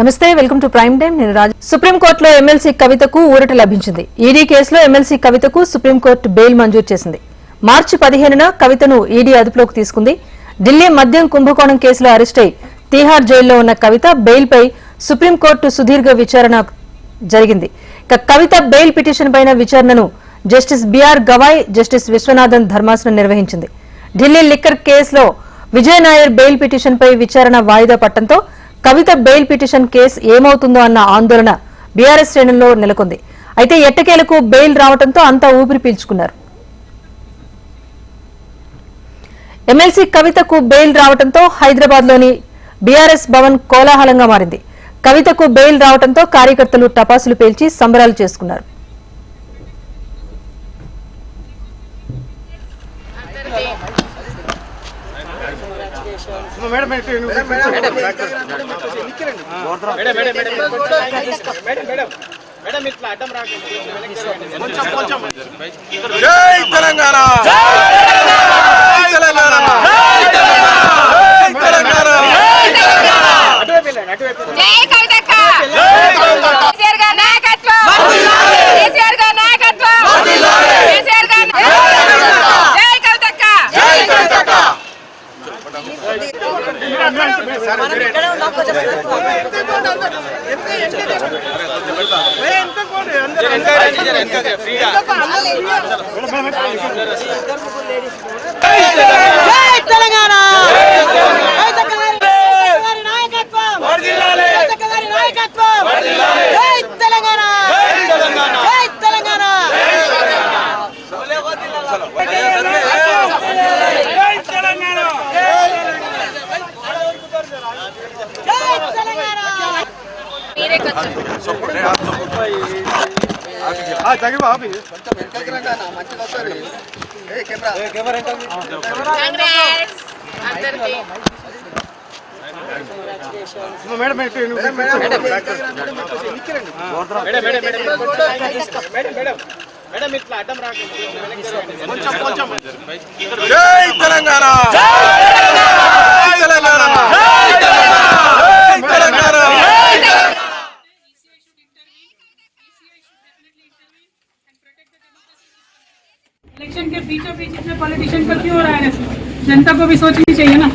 నమస్తే welcome to prime time నేను రాజు. సుప్రీంకోర్టులో ఎమ్మెల్సీ కవితకు ఊరట లభించింది. ఈడీ కేసులో ఎమ్మెల్సీ కవితకు సుప్రీంకోర్టు బెయిల్ మంజూరు చేసింది. మార్చి పదిహేనున కవితను ఈడీ అదుపులోకి తీసుకుంది. ఢిల్లీ మద్యం కుంభకోణం కేసులో అరెస్ట్ అయి తీహార్ జైల్లో ఉన్న కవిత బెయిల్పై సుప్రీంకోర్టు సుదీర్ఘ విచారణ జరిగింది. ఇక కవిత బెయిల్ పిటిషన్ పైన విచారణను justice BR Gavai justice Viswanathan ధర్మాసనం నిర్వహించింది. ఢిల్లీ లిక్కర్ కేసులో విజయ్ నాయర్ బెయిల్ పిటిషన్ పై విచారణ వాయిదా పట్టడంతో కవిత బెయిల్ పిటిషన్ కేసు ఏమవుతుందో అన్న ఆందోళన బీఆర్ఎస్ శ్రేణుల్లో నెలకొంది. అయితే ఎట్టకేలకు బెయిల్ రావడంతో అంతా ఊపిరి పీల్చుకున్నారు. ఎమ్మెల్సీ కవితకు బెయిల్ రావడంతో హైదరాబాద్లోని బీఆర్ఎస్ భవన్ కోలాహలంగా మారింది. కవితకు బెయిల్ రావడంతో కార్యకర్తలు టపాసులు పేల్చి సంబరాలు చేసుకున్నారు మేడం మేడం మేడం ఇట్లా అడ్డం రాకండి కొంచెం కొంచెం జై తెలంగాణ! జై వెళ్ళండి. జై కవితక్క కేసీఆర్ గారి నాయకత్వం కేసీఆర్ గారి నాయకత్వం కేసీఆర్ గారి జై కవితక్క జై కవితక్క జై తెలంగాణ కవితక్క గారి నాయకత్వం కవితక్క గారి నాయకత్వం జై తెలంగాణ జై తెలంగాణ జై తెలంగాణ మీరే కొంచెం కాంగ్రెస్ అందరికీ madam madam madam madam madam madam madam ఇట్లా అడ్డం రాకండి కొంచెం కొంచెం జై తెలంగాణ జై తెలంగాణ జై తెలంగాణ इलेक्शन के बीचों बीच इतने पॉलिटिशियन का क्यों हो रहा है ऐसे? जनता को भी सोचनी चाहिए ना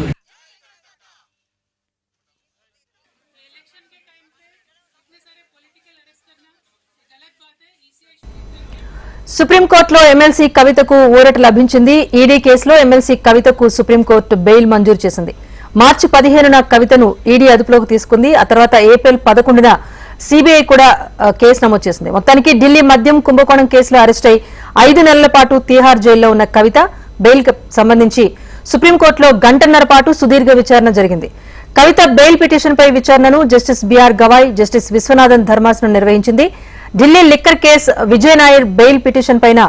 సుప్రీంకోర్టులో ఎమ్మెల్సీ కవితకు ఊరట లభించింది ఈడీ కేసులో ఎమ్మెల్సీ కవితకు సుప్రీంకోర్టు బెయిల్ మంజూరు చేసింది మార్చి పదిహేనున కవితను ఈడీ అదుపులోకి తీసుకుంది ఆ తర్వాత ఏప్రిల్ పదకొండున సిబిఐ కూడా కేసు నమోదు చేసింది. మొత్తానికి ఢిల్లీ మద్యం కుంభకోణం కేసులో అరెస్ట్ అయి ఐదు నెలల పాటు తీహార్ జైల్లో ఉన్న కవిత బెయిల్కు సంబంధించి సుప్రీంకోర్టులో గంటన్నర పాటు సుదీర్ఘ విచారణ జరిగింది. కవిత బెయిల్ పిటిషన్ పై విచారణను justice BR Gavai justice Viswanathan ధర్మాసనం నిర్వహించింది. Delhi liquor case Vijay Nair bail petition పైన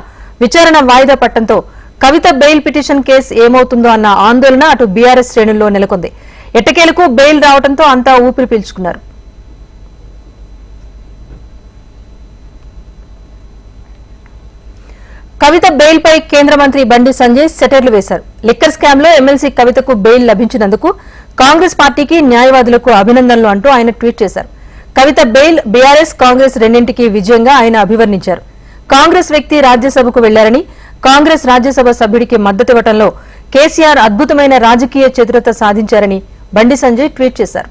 విచారణ వాయిదా పట్టడంతో కవిత బెయిల్ పిటిషన్ కేసు ఏమవుతుందో అన్న ఆందోళన అటు బీఆర్ఎస్ శ్రేణుల్లో నెలకొంది. ఎట్టకేలకు బెయిల్ రావడంతో అంతా ఊపిరి పీల్చుకున్నారు. కవిత బెయిల్ పై కేంద్ర మంత్రి బండి సంజయ్ సెటర్లు వేశారు. లిక్కర్ స్కామ్లో ఎమ్మెల్సీ కవితకు బెయిల్ లభించినందుకు కాంగ్రెస్ పార్టీకి న్యాయవాదులకు అభినందనలు అంటూ ఆయన ట్వీట్ చేశారు. కవిత బెయిల్ బీఆర్ఎస్ కాంగ్రెస్ రెండింటికి విజయంగా ఆయన అభివర్ణించారు. కాంగ్రెస్ వ్యక్తి రాజ్యసభకు వెళ్ళారని కాంగ్రెస్ రాజ్యసభ సభ్యుడికి మద్దతు ఇవ్వడంలో కేసీఆర్ అద్భుతమైన రాజకీయ చతురత సాధించారని బండి సంజయ్ ట్వీట్ చేశారు.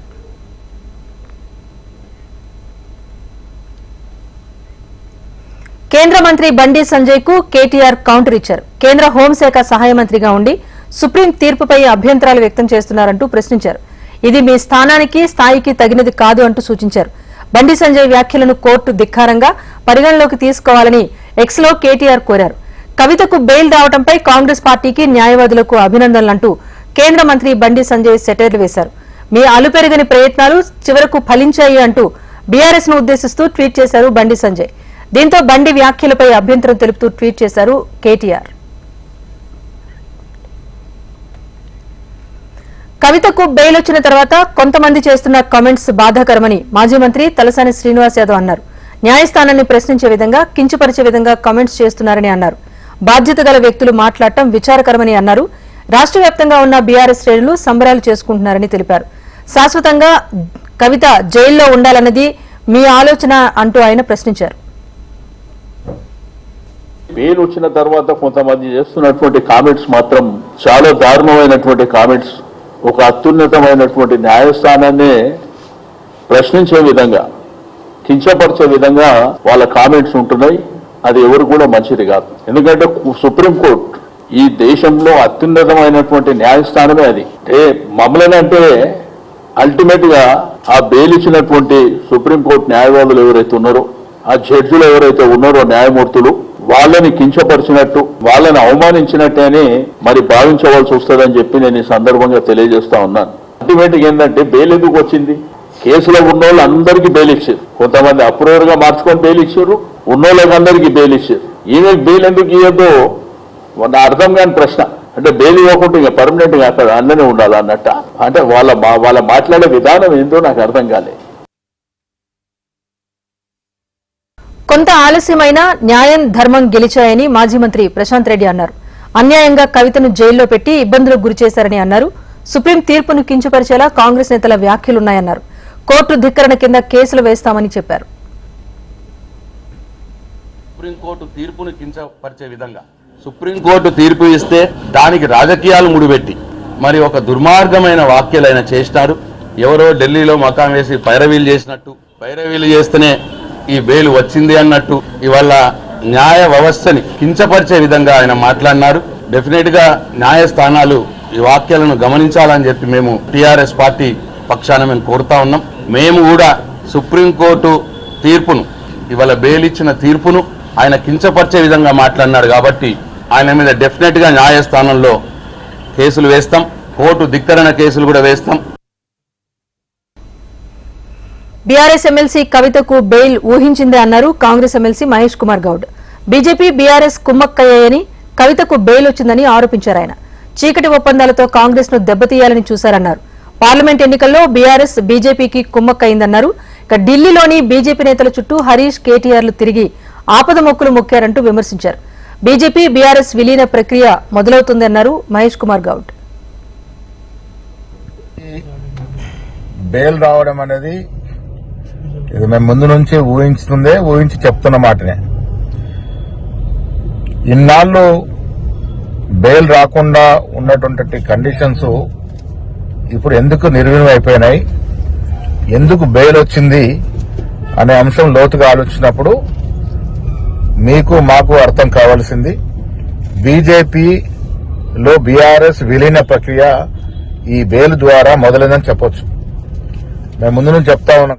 కేంద్ర మంత్రి బండి సంజయ్కు కేటీఆర్ కౌంటర్ ఇచ్చారు. కేంద్ర హోంశాఖ సహాయ మంత్రిగా ఉండి సుప్రీం తీర్పుపై అభ్యంతరాలు వ్యక్తం చేస్తున్నారంటూ ప్రశ్నించారు. ఇది మీ స్థానానికి స్థాయికి తగినది కాదు అంటూ సూచించారు. బండి సంజయ్ వ్యాఖ్యలను కోర్టు ధిక్కారంగా పరిగణలోకి తీసుకోవాలని ఎక్స్లో కేటీఆర్ కోరారు. కవితకు బెయిల్ రావడంపై కాంగ్రెస్ పార్టీకి న్యాయవాదులకు అభినందనలంటూ కేంద్ర మంత్రి బండి సంజయ్ సెటైర్లు వేశారు. మీ అలుపెరగని ప్రయత్నాలు చివరకు ఫలించాయి అంటూ బీఆర్ఎస్ను ఉద్దేశిస్తూ ట్వీట్ చేశారు బండి సంజయ్. దీంతో బండి వ్యాఖ్యలపై అభ్యంతరం తెలుపుతూ ట్వీట్ చేశారు కేటీఆర్. కవితకు బెయిల్ వచ్చిన తర్వాత కొంతమంది చేస్తున్న కామెంట్స్ బాధాకరమని మాజీ మంత్రి తలసాని శ్రీనివాస్ యాదవ్ అన్నారు. న్యాయస్థానాన్ని ప్రశ్నించే విధంగా కించపరిచే విధంగా కామెంట్స్ చేస్తున్నారని అన్నారు. బాధ్యత గల వ్యక్తులు మాట్లాడటం విచారకరమని అన్నారు. రాష్ట్ర వ్యాప్తంగా ఉన్న బీఆర్ఎస్ శ్రేణులు సంబరాలు చేసుకుంటున్నారని తెలిపారు. శాశ్వతంగా కవిత జైల్లో ఉండాలన్నది మీ ఆలోచన అంటూ ఆయన ప్రశ్నించారు. బెయిల్ వచ్చిన తర్వాత కొంతమంది చేస్తున్నటువంటి కామెంట్స్ మాత్రం చాలా దారుణమైనటువంటి కామెంట్స్ ఒక అత్యున్నతమైనటువంటి న్యాయస్థానాన్నే ప్రశ్నించే విధంగా కించపరిచే విధంగా వాళ్ళ కామెంట్స్ ఉంటున్నాయి. అది ఎవరు కూడా మంచిది కాదు. ఎందుకంటే సుప్రీంకోర్టు ఈ దేశంలో అత్యున్నతమైనటువంటి న్యాయస్థానమే అది. అంటే మమ్మల్ని అంటే అల్టిమేట్గా ఆ బెయిల్ ఇచ్చినటువంటి సుప్రీంకోర్టు న్యాయవాదులు ఎవరైతే ఉన్నారో ఆ జడ్జిలు ఎవరైతే ఉన్నారో న్యాయమూర్తులు వాళ్ళని కించపరిచినట్టు వాళ్ళని అవమానించినట్టే మరి భావించవలసి వస్తుందని చెప్పి నేను ఈ సందర్భంగా తెలియజేస్తా ఉన్నాను. అల్టిమేట్ ఏంటంటే బెయిల్ ఎందుకు వచ్చింది? కేసులో ఉన్న వాళ్ళు అందరికీ బెయిల్ ఇచ్చారు. కొంతమంది అప్రూవర్గా మార్చుకొని బెయిల్ ఇచ్చారు. ఉన్నోళ్ళకి అందరికీ బెయిల్ ఇచ్చారు. ఈమె బెయిల్ ఎందుకు ఇవ్వద్దో నా అర్థం కాని ప్రశ్న. అంటే బెయిల్ ఇవ్వకుండా ఇంకా పర్మనెంట్గా అక్కడ అన్ననే ఉండాలి అన్నట్ట. అంటే వాళ్ళ మా- వాళ్ళ మాట్లాడే విధానం ఏందో నాకు అర్థం కాలేదు కొంత ఆలస్యమైన న్యాయం ధర్మం గెలిచాయని మాజీ మంత్రి ప్రశాంత్ రెడ్డి అన్నారు. అన్యాయంగా కవితను జైల్లో పెట్టి ఇబ్బందులకు గురిచేశారని అన్నారు. సుప్రీం తీర్పును కించపరిచేలా కాంగ్రెస్ నేతల వ్యాఖ్యలున్నాయన్నారు. కోర్టు ధిక్కరణ కింద కేసులు వేస్తామని చెప్పారు. సుప్రీంకోర్టు తీర్పును కించపరిచే విధంగా సుప్రీంకోర్టు తీర్పు ఇస్తే దానికి రాజకీయాలు ముడిపెట్టి మరి ఒక దుర్మార్గమైన వ్యాఖ్యలైన ఆయన చేసినారు. ఎవరో ఢిల్లీలో మకాం వేసి పైరవీలు చేసినట్టు పైరవీలు చేస్తేనే ఈ బెయిల్ వచ్చింది అన్నట్టు ఇవాళ న్యాయ వ్యవస్థని కించపరిచే విధంగా ఆయన మాట్లాడినారు. డెఫినెట్గా న్యాయస్థానాలు ఈ వాక్యాలను గమనించాలని చెప్పి మేము టిఆర్ఎస్ పార్టీ పక్షాన మేము కోరుతా ఉన్నాం. మేము కూడా సుప్రీంకోర్టు తీర్పును ఇవాళ బెయిల్ ఇచ్చిన తీర్పును ఆయన కించపరిచే విధంగా మాట్లాడినాడు కాబట్టి ఆయన మీద డెఫినెట్గా న్యాయస్థానంలో కేసులు వేస్తాం. కోర్టు ధిక్కరణ కేసులు కూడా వేస్తాం. బీఆర్ఎస్ ఎమ్మెల్సీ కవితకు బెయిల్ ఊహించిందే అన్నారు Congress MLC Mahesh Kumar Goud. BJP BRS కుమ్మక్కయ్యాయని కవితకు బెయిల్ వచ్చిందని ఆరోపించారు ఆయన. చీకటి ఒప్పందాలతో కాంగ్రెస్ను దెబ్బతీయాలని చూశారన్నారు. పార్లమెంట్ ఎన్నికల్లో బీఆర్ఎస్ బీజేపీకి కుమ్మక్కయిందన్నారు ఇక ఢిల్లీలోని బీజేపీ నేతల చుట్టూ హరీష్ కేటీఆర్లు తిరిగి ఆపద మొక్కులు మొక్కారంటూ విమర్శించారు. బీజేపీ బీఆర్ఎస్ విలీన ప్రక్రియ మొదలవుతుందన్నారు మహేష్ కుమార్ గౌడ్. బెయిల్ రావడం అనేది ఇది మేము ముందు నుంచి ఊహించుతుందే ఊహించి చెప్తున్న మాటనే. ఇన్నాళ్ళు బెయిల్ రాకుండా ఉన్నటువంటి కండిషన్స్ ఇప్పుడు ఎందుకు నిర్వీణం అయిపోయినాయి? ఎందుకు బెయిల్ వచ్చింది? అనే అంశం లోతుగా ఆలోచించినప్పుడు మీకు మాకు అర్థం కావాల్సింది బీజేపీలో బీఆర్ఎస్ విలీన ప్రక్రియ ఈ బెయిల్ ద్వారా మొదలైందని చెప్పొచ్చు. మేము ముందు నుంచి చెప్తా ఉన్నాం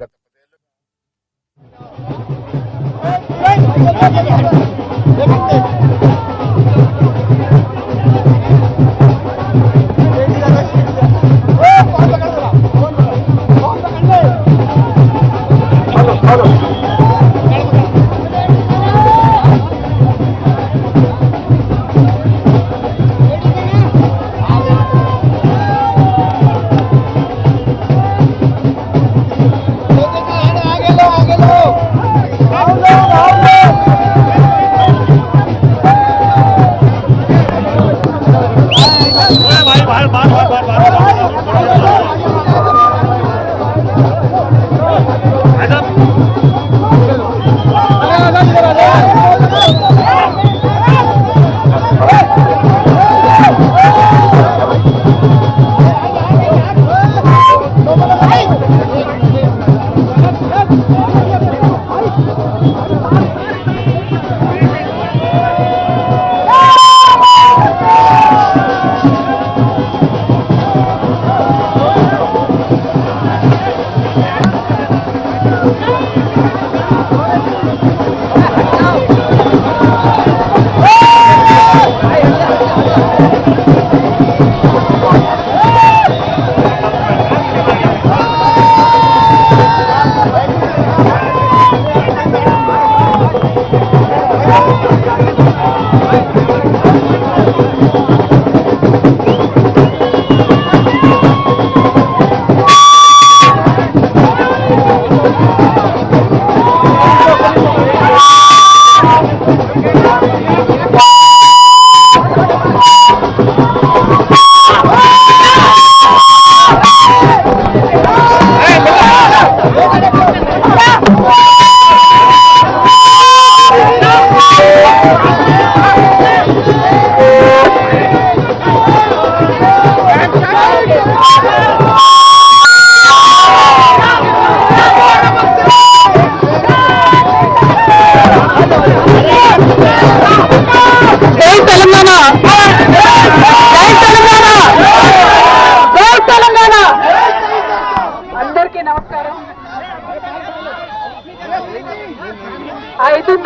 Thank you. 啊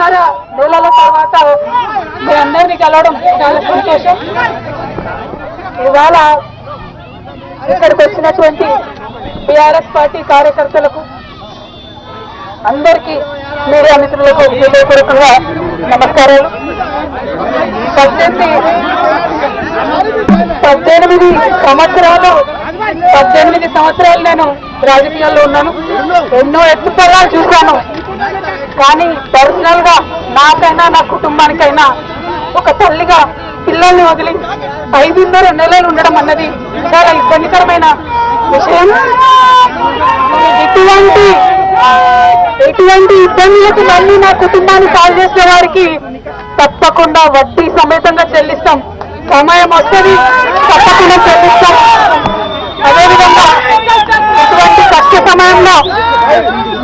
ఐదున్నర నెలల తర్వాత మీ అందరినీ కలవడం చాలా సంతోషం. ఇవాళ ఇక్కడికి వచ్చినటువంటి టిఆర్ఎస్ పార్టీ కార్యకర్తలకు అందరికీ మీడియా మిత్రులకు హృదయపూర్వకంగా నమస్కారాలు. పద్దెనిమిది పద్దెనిమిది సంవత్సరాలు పద్దెనిమిది సంవత్సరాలు నేను రాజకీయాల్లో ఉన్నాను. ఎన్నో ఎత్తుపల్లాలు చూశాను. కానీ పర్సనల్గా నాకైనా నా కుటుంబానికైనా ఒక తల్లిగా పిల్లల్ని వదిలి ఐదున్నర నెలలు ఉండడం అన్నది చాలా ఇబ్బందికరమైన విషయం. ఇటువంటి ఎటువంటి ఇబ్బందులకు మళ్ళీ నా కుటుంబాన్ని కాల్ చేసిన వారికి తప్పకుండా వడ్డీ సమేతంగా చెల్లిస్తాం. సమయం వస్తుంది తప్పకుండా చెల్లిస్తాం. అదేవిధంగా ఇటువంటి కష్ట సమయంలో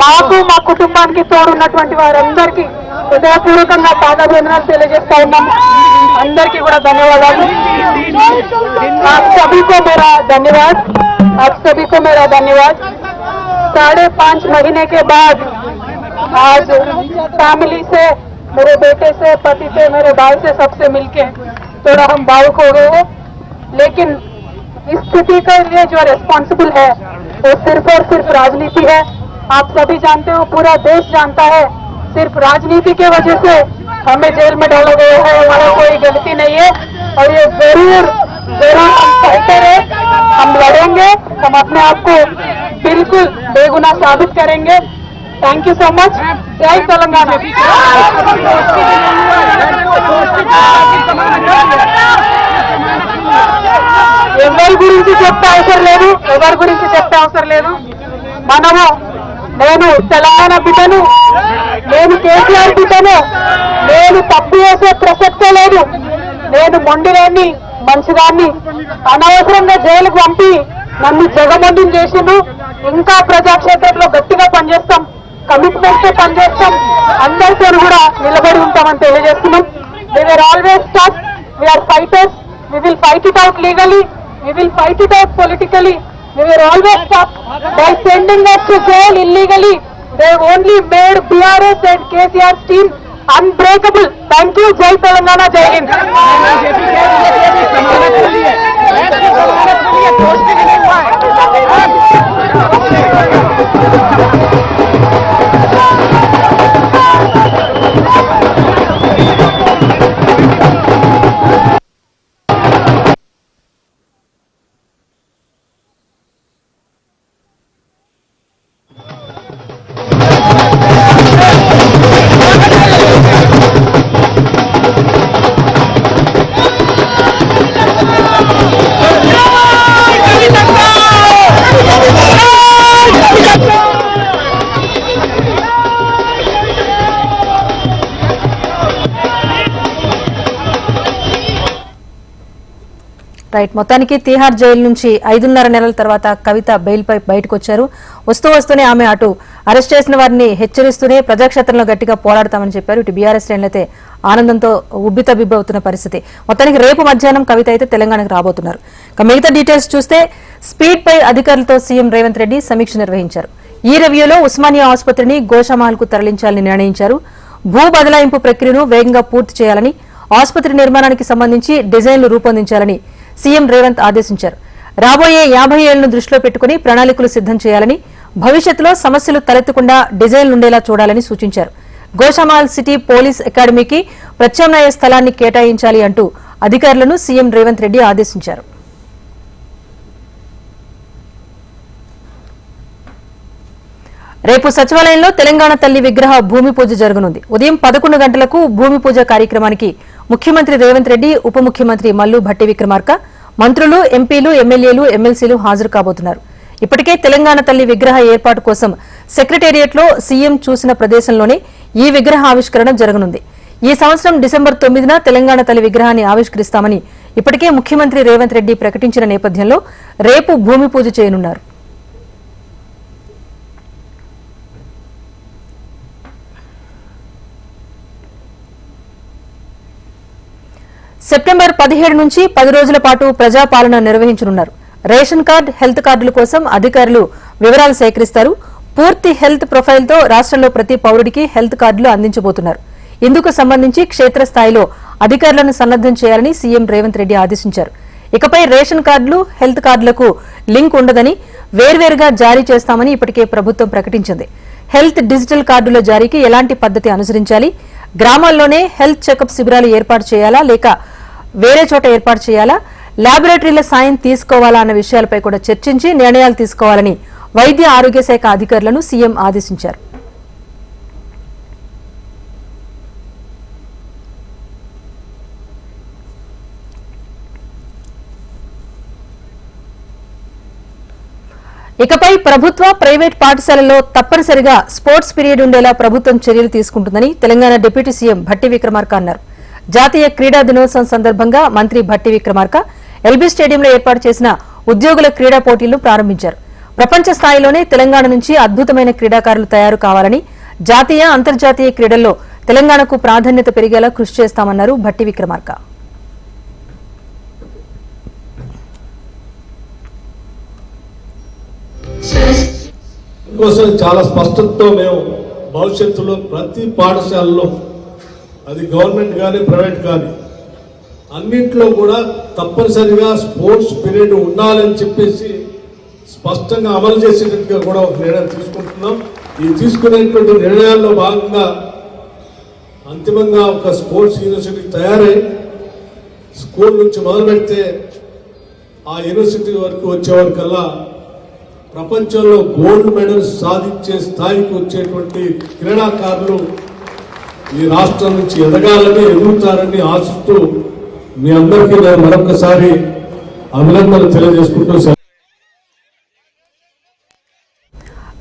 మాకు మా కుటుంబానికి తోడున్నటువంటి వారందరికీ హృదయపూర్వకంగా పాదాభివందనాలు తెలియజేస్తా ఉన్నాం అందరికీ కూడా ధన్యవాదాలు आप सभी को मेरा धन्यवाद आप सभी को मेरा धन्यवाद साढ़े पाँच महीने के बाद आज फैमिली से मेरे बेटे से पति से मेरे भाई से सबसे मिलके थोड़ा हम भावुक हो गए हैं लेकिन इस स्थिति के लिए जो रिस्पॉन्सिबल है वो सिर्फ़ और सिर्फ़ राजनीति है। आप सभी जानते हो, पूरा देश जानता है। सिर्फ़ राजनीति के वजह से हमें जेल में डाला गया है। हमारा कोई गलती नहीं है। और ये ज़रूर ज़रूर हम फाइटर है हम लड़ेंगे, हम अपने आप को बिल्कुल बेगुना साबित करेंगे। थैंक यू सो मच जय तेलंगाना। ఎవరి గురించి చెప్తే అవసరం లేదు? ఎవరి గురించి చెప్తే అవసరం లేదు? మనము నేను తెలంగాణ బిడ్డను నేను కేసీఆర్ బిడ్డను నేను తప్పు చేసే ప్రసక్తే లేదు. నేను మొండిదాన్ని మంచిదాన్ని అనవసరంగా జైలుకు పంపి నన్ను జగమండిని చేసిండు. ఇంకా ప్రజాక్షేత్రంలో గట్టిగా పనిచేస్తాం కమిట్మెంట్తో పనిచేస్తాం. అందరితో కూడా నిలబడి ఉంటామని తెలియజేస్తున్నాం. We're always tough we're fighters we will fight it out legally, we will fight it out politically. We were always tough by sending us to jail illegally. They only made BRS and KCR's team unbreakable. Thank you, Jai Telangana, Jai Hind. Right మొత్తానికి Tihar jail నుంచి ఐదున్నర నెలల తర్వాత కవిత బెయిల్పై బయటకు వచ్చారు వస్తూ వస్తూనే ఆమె అటు అరెస్ట్ చేసిన వారిని హెచ్చరిస్తూనే ప్రజాక్షేత్రంలో గట్టిగా పోరాడతామని చెప్పారు. ఇటు బీఆర్ఎస్ శ్రేణులైతే ఆనందంతో ఉబ్బితబిబ్బవుతున్న పరిస్థితి. మొత్తానికి రేపు మధ్యాహ్నం కవిత అయితే తెలంగాణకు రాబోతున్నారు. ఇక మిగతా డీటెయిల్స్ చూస్తే స్పీడ్ పై అధికారులతో సీఎం రేవంత్ రెడ్డి సమీక్ష నిర్వహించారు. ఈ రివ్యూలో ఉస్మానియా ఆసుపత్రిని గోషామాల్కు తరలించాలని నిర్ణయించారు. భూ బదలాయింపు ప్రక్రియను వేగంగా పూర్తి చేయాలని ఆసుపత్రి నిర్మాణానికి సంబంధించి డిజైన్లు రూపొందించాలని సీఎం రేవంత్ ఆదేశించారు. రాబోయే యాభై ఏళ్ళను దృష్టిలో పెట్టుకుని ప్రణాళికలు సిద్ధం చేయాలని భవిష్యత్తులో సమస్యలు తలెత్తకుండా డిజైన్లు ఉండేలా చూడాలని సూచించారు. గోషామాల్ సిటీ పోలీస్ అకాడమీకి ప్రత్యామ్నాయ స్థలాన్ని కేటాయించాలి అంటూ అధికారులను సీఎం రేవంత్ రెడ్డి ఆదేశించారు. రేపు సచివాలయంలో తెలంగాణ తల్లి విగ్రహ భూమి పూజ జరగనుంది. ఉదయం పదకొండు గంటలకు భూమి పూజ కార్యక్రమానికి ముఖ్యమంత్రి రేవంత్ రెడ్డి ఉప ముఖ్యమంత్రి మల్లు భట్టి విక్రమార్క మంత్రులు ఎంపీలు ఎమ్మెల్యేలు ఎమ్మెల్సీలు హాజరు కాబోతున్నారు ఇప్పటికే తెలంగాణ తల్లి విగ్రహ ఏర్పాటు కోసం సెక్రటేరియట్లో సీఎం చూసిన ప్రదేశంలోనే ఈ విగ్రహ ఆవిష్కరణ జరగనుంది. ఈ సంవత్సరం డిసెంబర్ తొమ్మిదిన తెలంగాణ తల్లి విగ్రహాన్ని ఆవిష్కరిస్తామని ఇప్పటికే ముఖ్యమంత్రి రేవంత్ రెడ్డి ప్రకటించిన నేపథ్యంలో రేపు భూమి పూజ చేయనున్నారు. సెప్టెంబర్ పదిహేడు నుంచి పది రోజుల పాటు ప్రజాపాలన నిర్వహించనున్నారు. రేషన్ కార్డు హెల్త్ కార్డుల కోసం అధికారులు వివరాలు సేకరిస్తారు. పూర్తి హెల్త్ ప్రొఫైల్తో రాష్ట్రంలో ప్రతి పౌరుడికి హెల్త్ కార్డులు అందించబోతున్నారు. ఇందుకు సంబంధించి క్షేత్రస్థాయిలో అధికారులను సన్నద్దం చేయాలని సీఎం రేవంత్ రెడ్డి ఆదేశించారు. ఇకపై రేషన్ కార్డులు హెల్త్ కార్డులకు లింక్ ఉండదని వేర్వేరుగా జారీ చేస్తామని ఇప్పటికే ప్రభుత్వం ప్రకటించింది. హెల్త్ డిజిటల్ కార్డుల జారీకి ఎలాంటి పద్ధతి అనుసరించాలి? గ్రామాల్లోనే హెల్త్ చెకప్ శిబిరాలు ఏర్పాటు చేయాలా లేక వేరే చోట ఏర్పాటు చేయాలా? ల్యాబొరేటరీల సాయం తీసుకోవాలా అన్న విషయాలపై కూడా చర్చించి నిర్ణయాలు తీసుకోవాలని వైద్య ఆరోగ్య శాఖ అధికారులను సీఎం ఆదేశించారు. ఇకపై ప్రభుత్వ ప్రైవేట్ పాఠశాలల్లో తప్పనిసరిగా స్పోర్ట్స్ పీరియడ్ ఉండేలా ప్రభుత్వం చర్యలు తీసుకుంటుందని తెలంగాణ డిప్యూటీ సీఎం భట్టి విక్రమార్క అన్నారు. జాతీయ క్రీడా దినోత్సవం సందర్భంగా మంత్రి భట్టి విక్రమార్క ఎల్బీ స్టేడియంలో ఏర్పాటు చేసిన ఉద్యోగుల క్రీడా పోటీలను ప్రారంభించారు. ప్రపంచ స్థాయిలోనే తెలంగాణ నుంచి అద్భుతమైన క్రీడాకారులు తయారు కావాలని జాతీయ అంతర్జాతీయ క్రీడల్లో తెలంగాణకు ప్రాధాన్యత పెరిగేలా కృషి చేస్తామన్నారు భట్టి విక్రమార్క. కోసం చాలా స్పష్టతతో మేము భవిష్యత్తులో ప్రతి పాఠశాలలో అది గవర్నమెంట్ కానీ ప్రైవేట్ కానీ అన్నింటిలో కూడా తప్పనిసరిగా స్పోర్ట్స్ పీరియడ్ ఉండాలని చెప్పేసి స్పష్టంగా అమలు చేసేటట్టుగా కూడా ఒక నిర్ణయం తీసుకుంటున్నాం. ఈ తీసుకునేటువంటి నిర్ణయాల్లో భాగంగా అంతిమంగా ఒక స్పోర్ట్స్ యూనివర్సిటీ తయారై స్కూల్ నుంచి మొదలు పెడితే ఆ యూనివర్సిటీ వరకు వచ్చేవారికల్లా ప్రపంచంలో గోల్డ్ మెడల్ సాధించే స్థాయికి వచ్చేటువంటి క్రీడాకారులు ఈ రాష్ట్రం నుంచి ఎదగాలని ఎదుగుతారని ఆశిస్తూ మీ అందరికీ నేను మరొకసారి అభినందనలు తెలియజేసుకుంటూ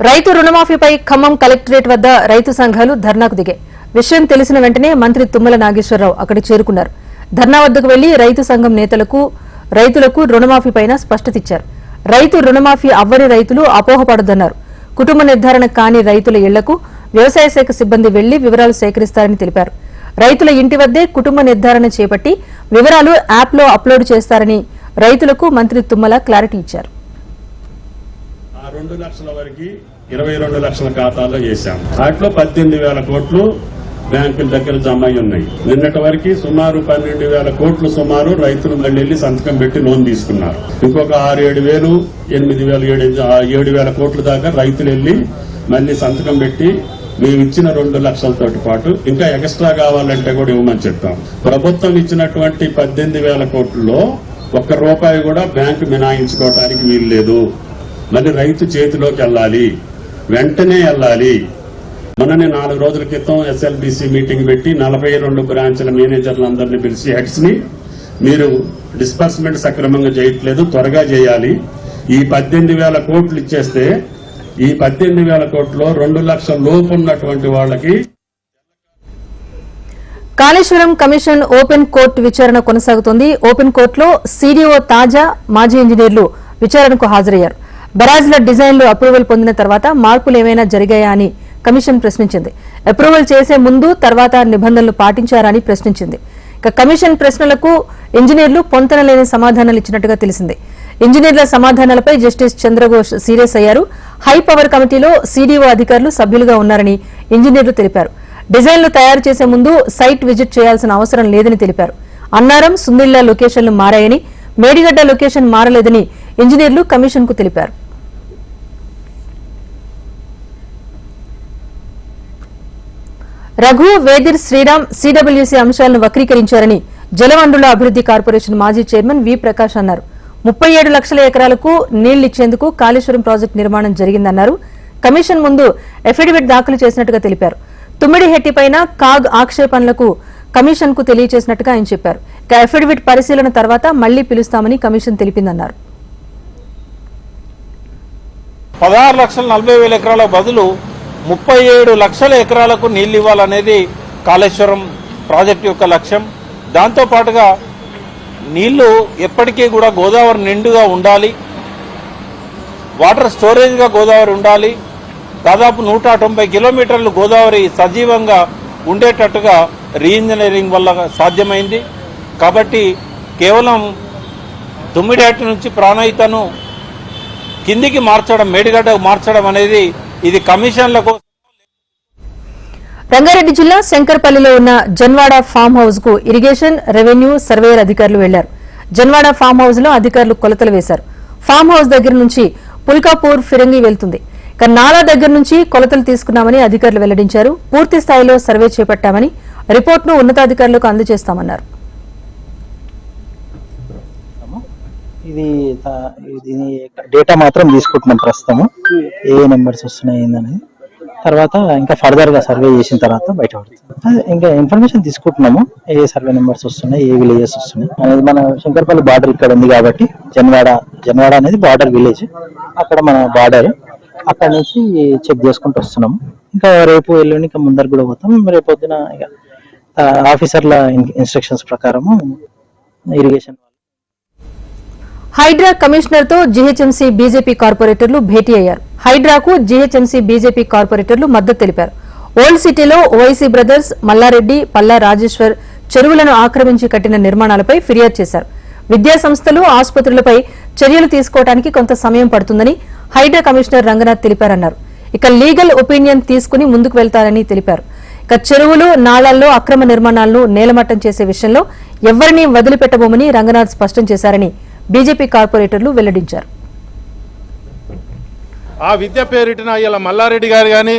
రైతు రుణమాఫీపై ఖమ్మం కలెక్టరేట్ వద్ద రైతు సంఘాలు ధర్నాకు దిగాయి విషయం తెలిసిన వెంటనే మంత్రి తుమ్మల నాగేశ్వరరావు అక్కడ చేరుకున్నారు. ధర్నా వద్దకు వెళ్ళి రైతు సంఘం నేతలకు రైతులకు రుణమాఫీపైన స్పష్టత ఇచ్చారు. రైతు రుణమాఫీ అవ్వని రైతులు అపోహపడొద్దన్నారు కుటుంబ నిర్ధారణ కాని రైతుల ఇళ్ళకు వ్యవసాయ శాఖ సిబ్బంది వెళ్ళి వివరాలు సేకరిస్తారని తెలిపారు. రైతుల ఇంటి వద్దే కుటుంబ నిర్ధారణ చేపట్టి వివరాలు యాప్లో అప్లోడ్ చేస్తారని రైతులకు మంత్రి తుమ్మల క్లారిటీ ఇచ్చారు. రెండు లక్షల వరకు ఇరవై రెండు లక్షల ఖాతాల్లో చేశాం. వాటిలో పద్దెనిమిది వేల కోట్లు బ్యాంకుల దగ్గర జమ అయి ఉన్నాయి. నిన్నటి వరకు సుమారు పన్నెండు వేల కోట్లు సుమారు రైతులు మళ్ళీ వెళ్ళి సంతకం పెట్టి లోన్ తీసుకున్నారు. ఇంకొక ఆరు ఏడు వేలు ఎనిమిది వేల ఏడు ఏడు వేల కోట్ల దాకా రైతులు వెళ్ళి మళ్ళీ సంతకం పెట్టి మేము ఇచ్చిన రెండు లక్షలతోటి పాటు ఇంకా ఎక్స్ట్రా కావాలంటే కూడా ఇవ్వమని చెప్పాం. ప్రభుత్వం ఇచ్చినటువంటి పద్దెనిమిది వేల కోట్లలో ఒక్క రూపాయి కూడా బ్యాంకు మినాయించుకోవటానికి వీలు లేదు మళ్ళీ రైతు చేతిలోకి వెళ్ళాలి. వెంటనే వెళ్ళాలి. మొన్ననే నాలుగు రోజుల క్రితం ఎస్ఎల్బిసి మీటింగ్ పెట్టి నలభై రెండు బ్రాంచ్ల మేనేజర్లందరినీ పిలిచి హెడ్స్ని మీరు డిస్బర్స్మెంట్ సక్రమంగా చేయట్లేదు త్వరగా చేయాలి. ఈ పద్దెనిమిది వేల కోట్లు ఇచ్చేస్తే ఈ పద్దెనిమిది వేల కోట్లో రెండు లక్షల లోపు ఉన్నటువంటి వాళ్ళకి కాళేశ్వరం కమిషన్ ఓపెన్ కోర్టు విచారణ కొనసాగుతోంది. ఓపెన్ కోర్టులో సీడీఓ తాజా మాజీ ఇంజనీర్లు విచారణకు హాజరయ్యారు. బరాజ్ల డిజైన్లు అప్రూవల్ పొందిన తర్వాత మార్పులు ఏమైనా జరిగాయా అని కమిషన్ ప్రశ్నించింది. అప్రూవల్ చేసే ముందు తర్వాత నిబంధనలు పాటించారని ప్రశ్నించింది. ఇక కమిషన్ ప్రశ్నలకు ఇంజనీర్లు పొంతనలేని సమాధానాలు ఇచ్చినట్టుగా తెలిసింది. ఇంజనీర్ల సమాధానాలపై జస్టిస్ చంద్రఘోష్ సీరియస్ అయ్యారు. హై పవర్ కమిటీలో సీడీఓ అధికారులు సభ్యులుగా ఉన్నారని ఇంజనీర్లు తెలిపారు. డిజైన్లు తయారు చేసే ముందు సైట్ విజిట్ చేయాల్సిన అవసరం లేదని తెలిపారు. అన్నారం సుందిళ్ళ లొకేషన్లు మారాయని మేడిగడ్డ లొకేషన్ మారలేదని ఇంజనీర్లు కమిషన్కు తెలిపారు. రఘు వేదిర్ శ్రీరామ్ సీడబ్ల్యూసీ అంశాలను వక్రీకరించారని జలవనరుల అభివృద్ది కార్పొరేషన్ మాజీ చైర్మన్ వి ప్రకాష్ అన్నారు. ముప్పై ఏడు లక్షల ఎకరాలకు నీళ్ళిచ్చేందుకు కాళేశ్వరం ప్రాజెక్టు నిర్మాణం జరిగిందన్నారు. కమిషన్ ముందు ఎఫిడవిట్ దాఖలు చేసినట్టుగా తెలిపారు. తుమ్మిడిహెట్టిపైన కాగ్ ఆక్షేపణలకు కమిషన్కు తెలియజేసినట్టుగా ఆయన చెప్పారు. ఇక ఎఫిడవిట్ పరిశీలన తర్వాత మళ్ళీ పిలుస్తామని కమిషన్ తెలిపిందన్నారు. పదహారు లక్షల నలభై వేల ఎకరాల బదులు ముప్పై ఏడు లక్షల ఎకరాలకు నీళ్ళు ఇవ్వాలనేది కాళేశ్వరం ప్రాజెక్టు యొక్క లక్ష్యం. దాంతోపాటుగా నీళ్ళు ఎప్పటికీ కూడా గోదావరి నిండుగా ఉండాలి. వాటర్ స్టోరేజ్గా గోదావరి ఉండాలి. దాదాపు నూట తొంభై కిలోమీటర్లు గోదావరి సజీవంగా ఉండేటట్టుగా రీఇంజనీరింగ్ వల్ల సాధ్యమైంది. కాబట్టి కేవలం తుమ్మిడేట నుంచి ప్రాణహితను కిందికి మార్చడం మేడిగడ్డకు మార్చడం అనేది ఇది కమిషన్ల కోసం. రంగారెడ్డి జిల్లా శంకర్పల్లిలో ఉన్న జన్వాడ ఫామ్ హౌస్కు ఇరిగేషన్ రెవెన్యూ సర్వేయర్ అధికారులు వెళ్ళారు. జన్వాడ ఫామ్ హౌస్లో అధికారులు కొలతలు వేశారు. ఫామ్ హౌస్ దగ్గర నుంచి పుల్కాపూర్ ఫిరంగి వెళ్తుంది. ఇక నాలా దగ్గర నుంచి కొలతలు తీసుకున్నామని అధికారులు వెల్లడించారు. పూర్తి స్థాయిలో సర్వే చేపట్టామని రిపోర్టును ఉన్నతాధికారులకు అందజేస్తామన్నారు. ఇది ఇది డేటా మాత్రం తీసుకుంటున్నాం ప్రస్తుతము. ఏ నెంబర్స్ వస్తున్నాయి ఏందని తర్వాత ఇంకా ఫర్దర్గా సర్వే చేసిన తర్వాత బయట పడుతుంది. ఇంకా ఇన్ఫర్మేషన్ తీసుకుంటున్నాము. ఏ సర్వే నెంబర్స్ వస్తున్నాయి ఏ విలేజెస్ వస్తున్నాయి. అనేది మన శంకర్పల్లి బార్డర్ ఇక్కడ ఉంది కాబట్టి జన్వాడ జన్వాడ అనేది బార్డర్ విలేజ్ అక్కడ మన బార్డర్ అక్కడ నుంచి చెక్ చేసుకుంటూ వస్తున్నాము. ఇంకా రేపు ఎల్లుండి ఇంకా ముందర కూడా పోతాం. రేపు పొద్దున ఇక ఆఫీసర్ల ఇన్స్ట్రక్షన్స్ ప్రకారము ఇరిగేషన్ హైడ్రా కమిషనర్తో జీహెచ్ఎంసీ బీజేపీ కార్పొరేటర్లు భేటీ అయ్యారు. హైడ్రాకు జీహెచ్ఎంసీ బీజేపీ కార్పొరేటర్లు మద్దతు తెలిపారు. ఓల్డ్ సిటీలో ఓవైసీ బ్రదర్స్ మల్లారెడ్డి పల్లా రాజేశ్వర్ చెరువులను ఆక్రమించి కట్టిన నిర్మాణాలపై ఫిర్యాదు చేశారు. విద్యా సంస్థలు ఆసుపత్రులపై చర్యలు తీసుకోవడానికి కొంత సమయం పడుతుందని హైడ్రా కమిషనర్ రంగనాథ్ తెలిపారన్నారు. ఇక లీగల్ ఒపీనియన్ తీసుకుని ముందుకు వెళ్తారని తెలిపారు. ఇక చెరువులు నాళాల్లో అక్రమ నిర్మాణాలను నేలమట్టం చేసే విషయంలో ఎవరినీ వదిలిపెట్టబోమని రంగనాథ్ స్పష్టం చేశారని బీజేపీ కార్పొరేటర్లు వెల్లడించారు. ఆ విద్య పేరిటిన ఇలా మల్లారెడ్డి గారు కానీ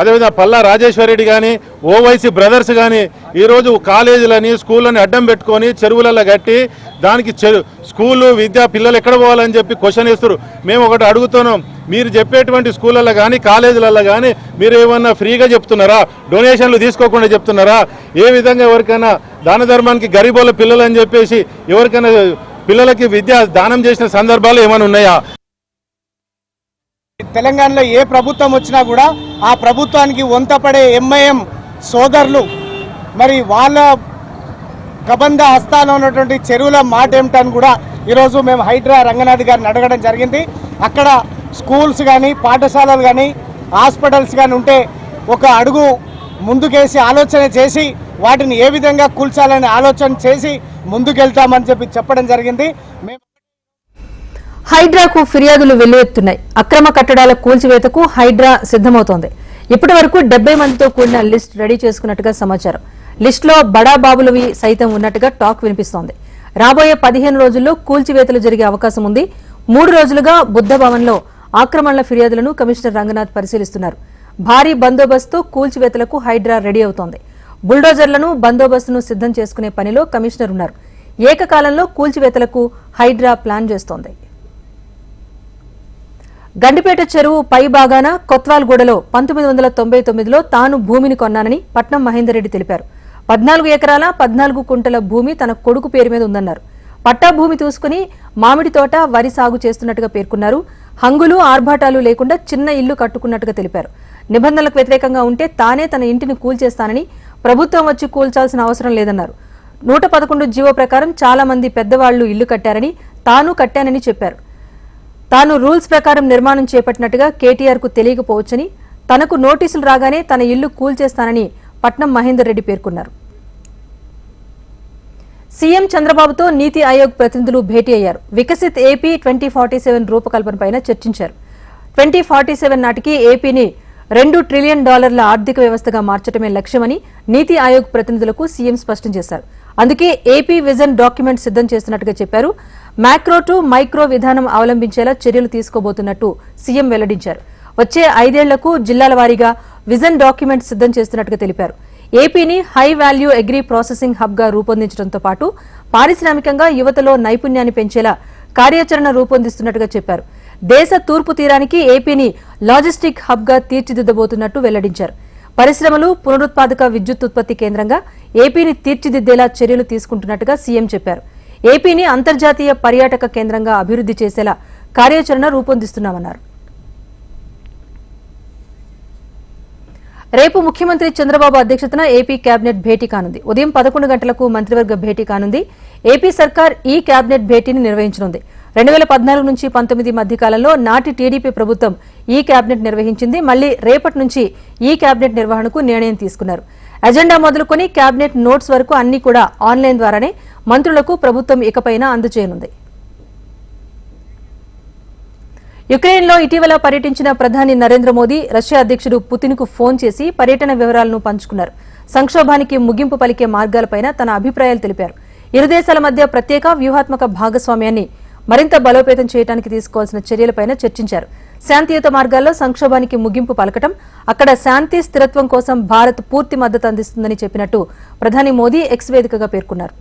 అదేవిధంగా పల్లా రాజేశ్వరరెడ్డి కానీ ఓవైసీ బ్రదర్స్ కానీ ఈరోజు కాలేజీలని స్కూళ్ళని అడ్డం పెట్టుకొని చెరువులలో కట్టి దానికి చెరు స్కూలు విద్య పిల్లలు ఎక్కడ పోవాలని చెప్పి క్వశ్చన్ వేస్తారు మేము ఒకటి అడుగుతున్నాం మీరు చెప్పేటువంటి స్కూళ్ళల్లో కానీ కాలేజీలలో కానీ మీరు ఏమన్నా ఫ్రీగా చెప్తున్నారా? డొనేషన్లు తీసుకోకుండా చెప్తున్నారా? ఏ విధంగా ఎవరికైనా దాన ధర్మానికి గరీబోళ్ళ పిల్లలు అని చెప్పేసి ఎవరికైనా పిల్లలకి విద్య దానం చేసిన సందర్భాలు ఏమైనా ఉన్నాయా? తెలంగాణలో ఏ ప్రభుత్వం వచ్చినా కూడా ఆ ప్రభుత్వానికి వంతపడే ఎంఐఎం సోదరులు మరి వాళ్ళ కబంధ హస్తాలో ఉన్నటువంటి చెరువుల మాట ఏమిటని కూడా ఈరోజు మేము హైడ్రా రంగనాథ్ గారిని అడగడం జరిగింది. అక్కడ స్కూల్స్ కానీ పాఠశాలలు కానీ హాస్పిటల్స్ కానీ ఉంటే ఒక అడుగు ముందుకేసి ఆలోచన చేసి వాటిని ఏ విధంగా కూల్చాలని ఆలోచన చేసి ముందుకెళ్తామని చెప్పి చెప్పడం జరిగింది. మేము హైడ్రాకు ఫిర్యాదులు వెల్లువెత్తున్నాయి. అక్రమ కట్టడాల కూల్చివేతకు హైడ్రా సిద్దమవుతోంది ఇప్పటి వరకు డెబ్బై మందితో కూడిన లిస్ట్ రెడీ చేసుకున్నట్టుగా సమాచారం. లిస్టులో బడా బాబులవి సైతం ఉన్నట్టుగా టాక్ వినిపిస్తోంది. రాబోయే పదిహేను రోజుల్లో కూల్చివేతలు జరిగే అవకాశం ఉంది. మూడు రోజులుగా బుద్ధ భవన్లో ఆక్రమణల ఫిర్యాదులను కమిషనర్ రంగనాథ్ పరిశీలిస్తున్నారు. భారీ బందోబస్తు కూల్చివేతలకు హైడ్రా రెడీ అవుతోంది. బుల్డోజర్లను బందోబస్తును సిద్ధం చేసుకునే పనిలో కమిషనర్ ఉన్నారు. ఏకకాలంలో కూల్చివేతలకు హైడ్రా ప్లాన్ చేస్తోంది. గండిపేట చెరువు పై భాగాన కొత్వాల్గూడలో పంతొమ్మిది వందల తొంభై తొమ్మిదిలో తాను భూమిని కొన్నానని పట్నం మహేందర్రెడ్డి తెలిపారు. పద్నాలుగు ఎకరాల పద్నాలుగు కుంటల భూమి తన కొడుకు పేరు మీద ఉందన్నారు. పట్టా భూమి తీసుకుని మామిడి తోట వరి సాగు చేస్తున్నట్టుగా పేర్కొన్నారు. హంగులు ఆర్భాటాలు లేకుండా చిన్న ఇల్లు కట్టుకున్నట్టుగా తెలిపారు. నిబంధనలకు వ్యతిరేకంగా ఉంటే తానే తన ఇంటిని కూల్చేస్తానని ప్రభుత్వం వచ్చి కూల్చాల్సిన అవసరం లేదన్నారు. నూట పదకొండు జీవో ప్రకారం చాలా మంది పెద్దవాళ్ళు ఇల్లు కట్టారని తాను కట్టానని చెప్పారు. తాను రూల్స్ ప్రకారం నిర్మాణం చేపట్టినట్టుగా కేటీఆర్కు తెలియకపోవచ్చని తనకు నోటీసులు రాగానే తన ఇల్లు కూల్చేస్తానని పట్నం మహేందర్ రెడ్డి పేర్కొన్నారు. సీఎం చంద్రబాబుతో నీతి ఆయోగ్ ప్రతినిధులు భేటీ అయ్యారు. Viksit AP twenty forty seven రూపకల్పనపై చర్చించారు. ట్వంటీ ఫార్టీ సెవెన్ నాటికి ఏపీని రెండు ట్రిలియన్ డాలర్ల ఆర్థిక వ్యవస్థగా మార్చడమే లక్ష్యమని నీతి ఆయోగ్ ప్రతినిధులకు సీఎం స్పష్టం చేశారు. అందుకే ఏపీ విజన్ డాక్యుమెంట్ సిద్ధం చేస్తున్నట్టుగా చెప్పారు. మ్యాక్రో టు మైక్రో విధానం అవలంబించేలా చర్యలు తీసుకోబోతున్నట్టు సీఎం వెల్లడించారు. వచ్చే ఐదేళ్ళకు జిల్లాల వారీగా విజన్ డాక్యుమెంట్ సిద్ధం చేస్తున్నట్టుగా తెలిపారు. ఏపీని హై వాల్యూ అగ్రి ప్రాసెసింగ్ హబ్గా రూపొందించడంతో పాటు పారిశ్రామికంగా యువతలో నైపుణ్యాన్ని పెంచేలా కార్యాచరణ రూపొందిస్తున్నట్టుగా చెప్పారు. దేశ తూర్పు తీరానికి ఏపీని లాజిస్టిక్ హబ్గా తీర్చిదిద్దబోతున్నట్టు వెల్లడించారు. పరిశ్రమలు పునరుత్పాదక విద్యుత్ ఉత్పత్తి కేంద్రంగా ఏపీని తీర్చిదిద్దేలా చర్యలు తీసుకుంటున్నట్టుగా సీఎం చెప్పారు. ఏపీని అంతర్జాతీయ పర్యాటక కేంద్రంగా అభివృద్ధి చేసేలా కార్యాచరణ రూపొందిస్తున్నామన్నారు. రేపు ముఖ్యమంత్రి చంద్రబాబు అధ్యక్షతన ఏపీ కేబినెట్ భేటీ కానుంది. ఉదయం పదకొండు గంటలకు మంత్రివర్గ భేటీ కానుంది. ఏపీ సర్కార్ ఈ కేబినెట్ భేటీని నిర్వహించనుంది. రెండు వేల పద్నాలుగు నుంచి పంతొమ్మిది మధ్య కాలంలో నాటి టీడీపీ ప్రభుత్వం ఈ కేబినెట్ నిర్వహించింది. మళ్ళీ రేపటి నుంచి ఈ కేబినెట్ నిర్వహణకు నిర్ణయం తీసుకున్నారు. అజెండా మొదలుకొని కేబినెట్ నోట్స్ వరకు అన్ని కూడా ఆన్లైన్ ద్వారానే మంత్రులకు ప్రభుత్వం ఇకపైన అందజేయనుంది. యుక్రెయిన్లో ఇటీవల పర్యటించిన ప్రధాని నరేంద్ర మోదీ రష్యా అధ్యక్షుడు పుతిన్కు ఫోన్ చేసి పర్యటన వివరాలను పంచుకున్నారు. సంక్షోభానికి ముగింపు పలికే మార్గాలపైన తన అభిప్రాయాలు తెలిపారు. ఇరు దేశాల మధ్య ప్రత్యేక వ్యూహాత్మక భాగస్వామ్యాన్ని మరింత బలోపేతం చేయడానికి తీసుకోవాల్సిన చర్యలపైన చర్చించారు. శాంతియుత మార్గాల్లో సంక్షోభానికి ముగింపు పలకటం అక్కడ శాంతి స్థిరత్వం కోసం భారత్ పూర్తి మద్దతు అందిస్తుందని చెప్పినట్టు ప్రధాని మోదీ ఎక్స్ వేదికగా పేర్కొన్నారు.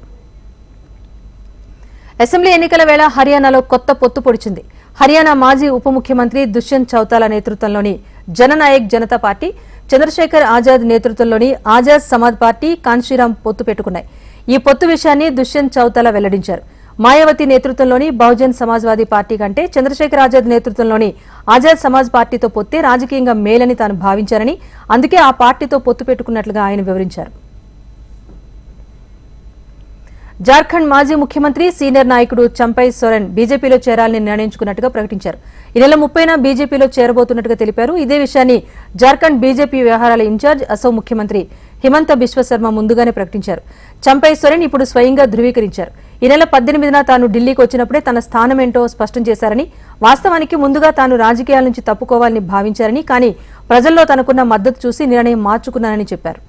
అసెంబ్లీ ఎన్నికల వేళ హర్యానాలో కొత్త పొత్తు పొడిచింది. హర్యానా మాజీ ఉప ముఖ్యమంత్రి దుష్యంత్ చౌతాలా నేతృత్వంలోని జననాయక్ జనతా పార్టీ చంద్రశేఖర్ ఆజాద్ నేతృత్వంలోని ఆజాద్ సమాజ్ పార్టీ కాన్షీరాం పొత్తు పెట్టుకున్నాయి. ఈ పొత్తు విషయాన్ని దుష్యంత్ చౌతాలా వెల్లడించారు. మాయావతి నేతృత్వంలోని బహుజన్ సమాజ్వాదీ పార్టీ కంటే చంద్రశేఖర్ ఆజాద్ నేతృత్వంలోని ఆజాద్ సమాజ్ పార్టీతో పొత్తే రాజకీయంగా మేలని తాను భావించారని అందుకే ఆ పార్టీతో పొత్తు పెట్టుకున్నట్లుగా ఆయన వివరించారు. జార్ఖండ్ మాజీ ముఖ్యమంత్రి సీనియర్ నాయకుడు చంపై సోరెన్ బీజేపీలో చేరాలని నిర్ణయించుకున్నట్టుగా ప్రకటించారు. ఈ నెల ముప్పైన బీజేపీలో చేరబోతున్నట్టుగా తెలిపారు. ఇదే విషయాన్ని జార్ఖండ్ బీజేపీ వ్యవహారాల ఇన్ఛార్జ్ అసో ముఖ్యమంత్రి హిమంత బిశ్వశర్మ ముందుగానే ప్రకటించారు. చంపై సోరెన్ ఇప్పుడు స్వయంగా ధృవీకరించారు. ఈ నెల పద్దెనిమిదిన తాను ఢిల్లీకి వచ్చినప్పుడే తన స్థానం ఏంటో స్పష్టం చేశారని వాస్తవానికి ముందుగా తాను రాజకీయాల నుంచి తప్పుకోవాలని భావించారని కానీ ప్రజల్లో తనకున్న మద్దతు చూసి నిర్ణయం మార్చుకున్నానని చెప్పారు.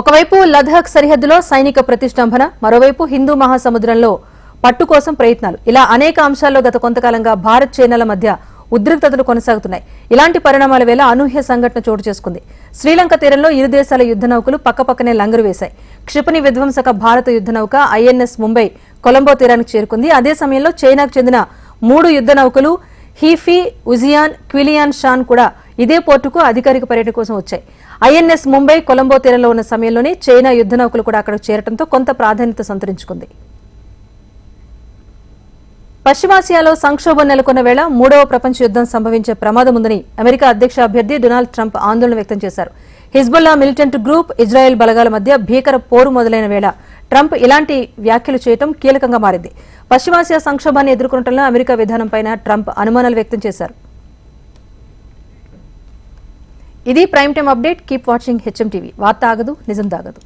ఒకవైపు లదాఖ్ సరిహద్దులో సైనిక ప్రతిష్టంభన మరోవైపు హిందూ మహాసముద్రంలో పట్టు కోసం ప్రయత్నాలు. ఇలా అనేక అంశాల్లో గత కొంతకాలంగా భారత్ చైనాల మధ్య ఉద్రిక్తతలు కొనసాగుతున్నాయి. ఇలాంటి పరిణామాల వేళ అనూహ్య సంఘటన చోటు చేసుకుంది. శ్రీలంక తీరంలో ఇరు దేశాల యుద్ధ నౌకలు పక్కపక్కనే లంగరు వేశాయి. క్షిపణి విధ్వంసక భారత యుద్ధనౌక ఐఎన్ఎస్ ముంబై కొలంబో తీరానికి చేరుకుంది. అదే సమయంలో చైనాకు చెందిన మూడు యుద్ధ నౌకలు హీఫీ ఉజియాన్ క్విలియాన్ షాన్ కూడా ఇదే పోర్టుకు అధికారిక పర్యటన కోసం వచ్చాయి. ఐఎన్ఎస్ ముంబై కొలంబో తీరంలో ఉన్న సమయంలోనే చైనా యుద్ధ నౌకలు కూడా అక్కడ చేరడంతో కొంత ప్రాధాన్యత సంతరించుకుంది. పశ్చిమాసియాలో సంక్షోభం నెలకొన్న వేళ మూడవ ప్రపంచ యుద్ధం సంభవించే ప్రమాదం ఉందని అమెరికా అధ్యక్ష అభ్యర్థి డొనాల్డ్ ట్రంప్ ఆందోళన వ్యక్తం చేశారు. హిజ్బుల్లా మిలిటెంట్ గ్రూప్ ఇజ్రాయెల్ బలగాల మధ్య భీకర పోరు మొదలైన వేళ ట్రంప్ ఇలాంటి వ్యాఖ్యలు చేయడం కీలకంగా మారింది. పశ్చిమాసియా సంక్షోభాన్ని ఎదుర్కొనడంలో అమెరికా విధానంపై ట్రంప్ అనుమానాలు వ్యక్తం చేశారు. ఇది prime time update. Keep watching HM TV. వార్త ఆగదు నిజం దాగదు